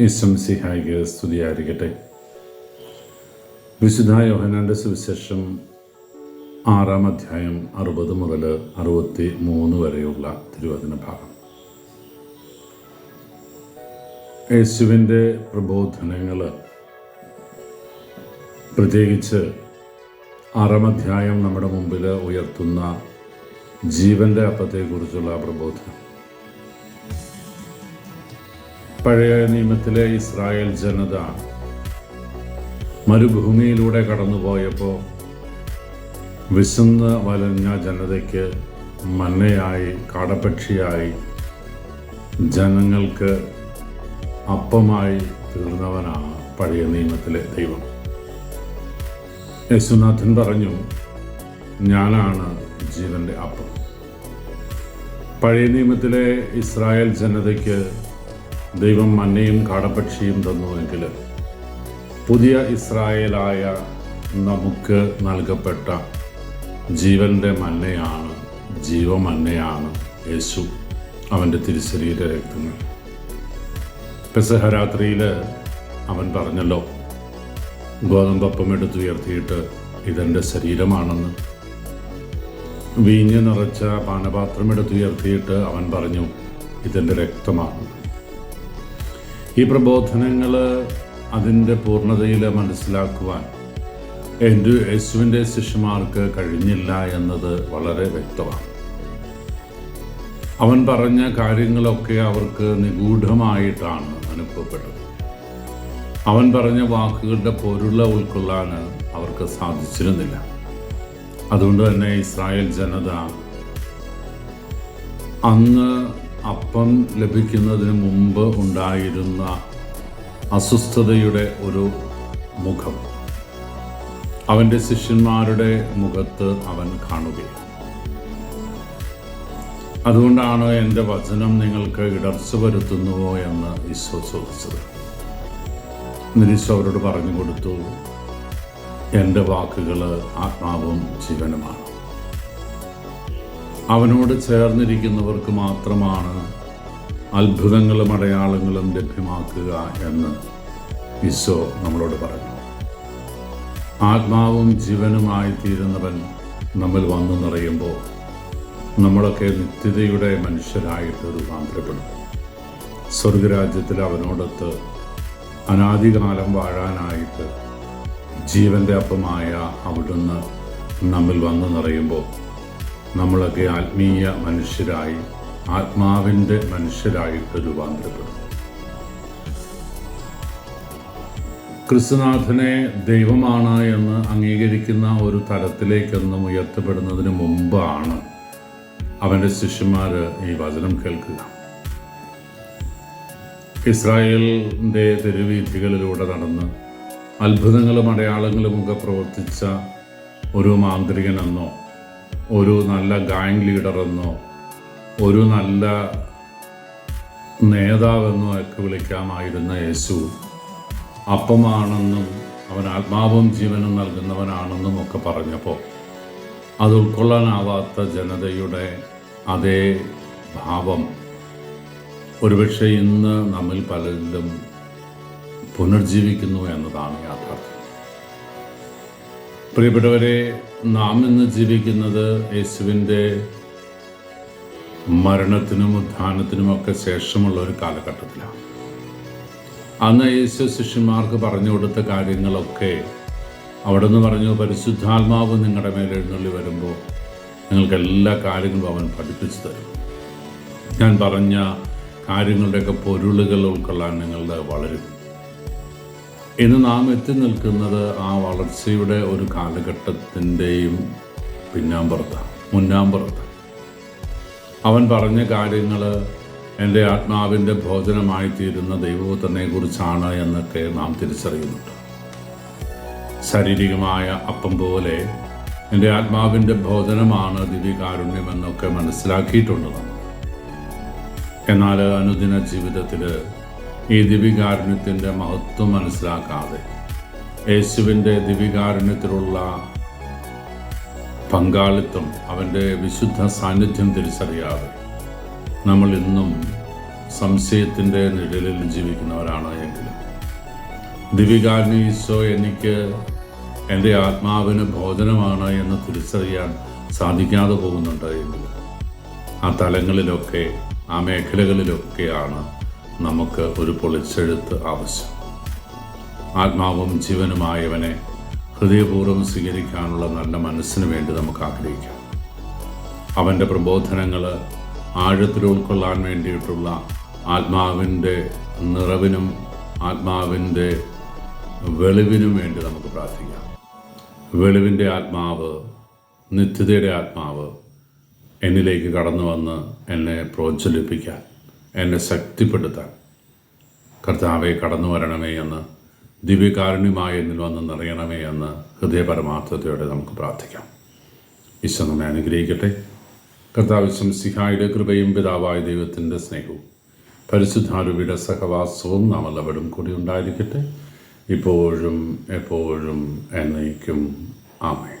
ഈശ്വംസിഹായിക്ക് സ്തുതിയായിരിക്കട്ടെ. വിശുദ്ധ യോഹനാന്റെ സുവിശേഷം ആറാം അധ്യായം അറുപത് മുതൽ അറുപത്തി മൂന്ന് വരെയുള്ള തിരുവചന ഭാഗം. യേശുവിന്റെ പ്രബോധനങ്ങൾ പ്രത്യേകിച്ച് ആറാം അധ്യായം നമ്മുടെ മുമ്പിൽ ഉയർത്തുന്ന ജീവന്റെ അപ്പത്തെക്കുറിച്ചുള്ള പ്രബോധനം. പഴയ നിയമത്തിലെ ഇസ്രായേൽ ജനത മരുഭൂമിയിലൂടെ കടന്നുപോയപ്പോൾ വിശന്ന് വലഞ്ഞ ജനതയ്ക്ക് മന്നയായി കാടപക്ഷിയായി ജനങ്ങൾക്ക് അപ്പമായി തീർന്നവനാണ് പഴയ നിയമത്തിലെ ദൈവം. യേശുനാഥൻ പറഞ്ഞു ഞാനാണ് ജീവന്റെ അപ്പം. പഴയ നിയമത്തിലെ ഇസ്രായേൽ ജനതയ്ക്ക് ദൈവം മന്നയും കാടപ്പക്ഷിയും തന്നുവെങ്കിൽ പുതിയ ഇസ്രായേലായ നമുക്ക് നൽകപ്പെട്ട ജീവന്റെ മന്നയാണ് ജീവമന്നയാണ് യേശു അവന്റെ തിരിശരീര രക്തങ്ങൾ പെസഹരാത്രിയിൽ അവൻ പറഞ്ഞല്ലോ ഗോതമ്പപ്പം എടുത്തുയർത്തിയിട്ട് ഇതെന്റെ ശരീരമാണെന്ന്. വീഞ്ഞ് നിറച്ച പാനപാത്രം എടുത്തുയർത്തിയിട്ട് അവൻ പറഞ്ഞു ഇതെന്റെ രക്തമാണ്. ഈ പ്രബോധനങ്ങൾ അതിന്റെ പൂർണതയിൽ മനസ്സിലാക്കുവാൻ എന്റെ യേശുവിന്റെ ശിഷ്യമാർക്ക് കഴിഞ്ഞില്ല എന്നത് വളരെ വ്യക്തമാണ്. അവൻ പറഞ്ഞ കാര്യങ്ങളൊക്കെ അവർക്ക് നിഗൂഢമായിട്ടാണ് അനുഭവപ്പെട്ടത് അവൻ പറഞ്ഞ വാക്കുകളുടെ പൊരുള ഉൾക്കൊള്ളാൻ അവർക്ക് സാധിച്ചിരുന്നില്ല. അതുകൊണ്ട് തന്നെ ഇസ്രായേൽ ജനത അന്ന് അപ്പം ലഭിക്കുന്നതിന് മുമ്പ് ഉണ്ടായിരുന്ന അസ്വസ്ഥതയുടെ ഒരു മുഖം. അവന്റെ ശിഷ്യന്മാരുടെ മുഖത്ത് അവൻ കാണുകയാണ്. അതുകൊണ്ടാണ് എന്റെ വചനം നിങ്ങൾക്ക് ഇടർച്ച വരുത്തുന്നുവോ എന്ന് ഈശോ ചോദിച്ചത്. നിരീശോ അവരോട് പറഞ്ഞു കൊടുത്തു എന്റെ വാക്കുകൾ ആത്മാവും ജീവനുമാണ്. അവനോട് ചേർന്നിരിക്കുന്നവർക്ക് മാത്രമാണ് അത്ഭുതങ്ങളും അടയാളങ്ങളും ലഭ്യമാക്കുക എന്ന് ഈശോ നമ്മളോട് പറഞ്ഞു. ആത്മാവും ജീവനുമായി തീരുന്നവൻ നമ്മൾ വന്നു നിറയുമ്പോൾ നമ്മളൊക്കെ നിത്യതയുടെ മനുഷ്യരായിട്ട് രൂപാന്തരപ്പെടും സ്വർഗരാജ്യത്തിൽ അവനോടൊത്ത് അനാദികാലം വാഴാനായിട്ട് ജീവന്റെ അപ്പമായ അവിടുന്ന് നമ്മിൽ വന്നു നിറയുമ്പോൾ നമ്മളൊക്കെ ആത്മീയ മനുഷ്യരായി ആത്മാവിന്റെ മനുഷ്യരായിട്ട് രൂപാന്തരപ്പെടും ക്രിസ്തുനാഥനെ ദൈവമാണ് എന്ന് അംഗീകരിക്കുന്ന ഒരു തലത്തിലേക്കൊന്നും ഉയർത്തപ്പെടുന്നതിന് മുമ്പാണ് അവന്റെ ശിഷ്യന്മാർ ഈ വചനം കേൾക്കുക. ഇസ്രായേലിന്റെ തെരുവീഥികളിലൂടെ നടന്ന് അത്ഭുതങ്ങളും അടയാളങ്ങളുമൊക്കെ പ്രവർത്തിച്ച ഒരു മാന്ത്രികനെന്നോ ഒരു നല്ല ഗാങ് ലീഡറെന്നോ ഒരു നല്ല നേതാവെന്നോ ഒക്കെ വിളിക്കാമായിരുന്ന യേശു അപ്പമാണെന്നും അവൻ ആത്മാവും ജീവനും നൽകുന്നവനാണെന്നും ഒക്കെ പറഞ്ഞപ്പോൾ അത് ഉൾക്കൊള്ളാനാവാത്ത ജനതയുടെ അതേ ഭാവം. ഒരുപക്ഷെ ഇന്ന് നമ്മിൽ പലരിലും പുനർജീവിക്കുന്നു എന്നതാണ് യാഥാർത്ഥ്യം. പ്രിയപ്പെട്ടവരെ നാം ഇന്ന് ജീവിക്കുന്നത് യേശുവിന്റെ മരണത്തിനും ഉത്ഥാനത്തിനുമൊക്കെ ശേഷമുള്ള ഒരു കാലഘട്ടത്തിലാണ്. അന്ന് യേശു ശിഷ്യന്മാർക്ക് പറഞ്ഞു കൊടുത്ത കാര്യങ്ങളൊക്കെ അവിടെ നിന്ന് പറഞ്ഞു പരിശുദ്ധാത്മാവ് നിങ്ങളുടെ മേൽ എഴുന്നള്ളി വരുമ്പോൾ നിങ്ങൾക്ക് എല്ലാ കാര്യങ്ങളും അവൻ പഠിപ്പിച്ചു തരും. ഞാൻ പറഞ്ഞ കാര്യങ്ങളുടെയൊക്കെ പൊരുളുകൾ ഉൾക്കൊള്ളാൻ നിങ്ങളുടെ വളരും. ഇന്ന് നാം എത്തി നിൽക്കുന്നത് ആ വളർച്ചയുടെ ഒരു കാലഘട്ടത്തിന്റെയും പിന്നാമ്പുറത്താണ് മുന്നാമ്പുറത്ത് അവൻ പറഞ്ഞ കാര്യങ്ങൾ എന്റെ ആത്മാവിന്റെ ഭോജനമായി തീരുന്ന ദൈവപുത്രനെ കുറിച്ചാണ് എന്നൊക്കെ നാം തിരിച്ചറിയുന്നുണ്ട്. ശാരീരികമായ അപ്പം പോലെ എന്റെ ആത്മാവിന്റെ ഭോജനമാണ് ദിവ്യകാരുണ്യം എന്നൊക്കെ മനസ്സിലാക്കിയിട്ടുണ്ട് നമ്മൾ. എന്നാൽ അനുദിന ജീവിതത്തിൽ ഈ ദിവികാരുണ്യത്തിന്റെ മഹത്വം മനസ്സിലാക്കാതെ യേശുവിന്റെ ദിവ്യകാരുണ്യത്തിലുള്ള പങ്കാളിത്തം അവന്റെ വിശുദ്ധ സാന്നിധ്യം തിരിച്ചറിയാതെ നമ്മൾ ഇന്നും സംശയത്തിന്റെ നിഴലിൽ ജീവിക്കുന്നവരാണ് എങ്കിലും. ദിവികാരന് ഈശോ എനിക്ക് എന്റെ ആത്മാവിന് ഭോജനമാണ് എന്ന് തിരിച്ചറിയാൻ സാധിക്കാതെ പോകുന്നുണ്ട് എങ്കിലും. ആ തലങ്ങളിലൊക്കെ ആ മേഖലകളിലൊക്കെയാണ് നമുക്ക് ഒരു പൊളിച്ചെഴുത്ത് ആവശ്യം. ആത്മാവും ജീവനുമായവനെ ഹൃദയപൂർവം സ്വീകരിക്കാനുള്ള നല്ല മനസ്സിന് വേണ്ടി നമുക്ക് ആഗ്രഹിക്കാം. അവന്റെ പ്രബോധനങ്ങൾ ആഴത്തിൽ ഉൾക്കൊള്ളാൻ വേണ്ടിയിട്ടുള്ള ആത്മാവിന്റെ നിറവിനും ആത്മാവിന്റെ വെളിവിനും വേണ്ടി നമുക്ക് പ്രാർത്ഥിക്കാം. വെളിവിന്റെ ആത്മാവ് നിത്യതയുടെ ആത്മാവ് എന്നിലേക്ക് കടന്നു വന്ന് എന്നെ പ്രോജ്വലിപ്പിക്കാൻ എന്നെ ശക്തിപ്പെടുത്താൻ. കർത്താവെ കടന്നു വരണമേ എന്ന് ദിവ്യകാരുണ്യമായി എന്നിൽ വന്ന് നിറയണമേ എന്ന് ഹൃദയപരമാർത്ഥതയോടെ നമുക്ക് പ്രാർത്ഥിക്കാം. ഈശോ നമ്മെ അനുഗ്രഹിക്കട്ടെ. കർത്താവ് സിഹായുടെ കൃപയും പിതാവായ ദൈവത്തിന്റെ സ്നേഹവും പരിശുദ്ധാരുവിയുടെ സഹവാസവും നാം എല്ലാവരും കൂടി ഉണ്ടായിരിക്കട്ടെ. ഇപ്പോഴും എപ്പോഴും എന്നേക്കും. ആമേ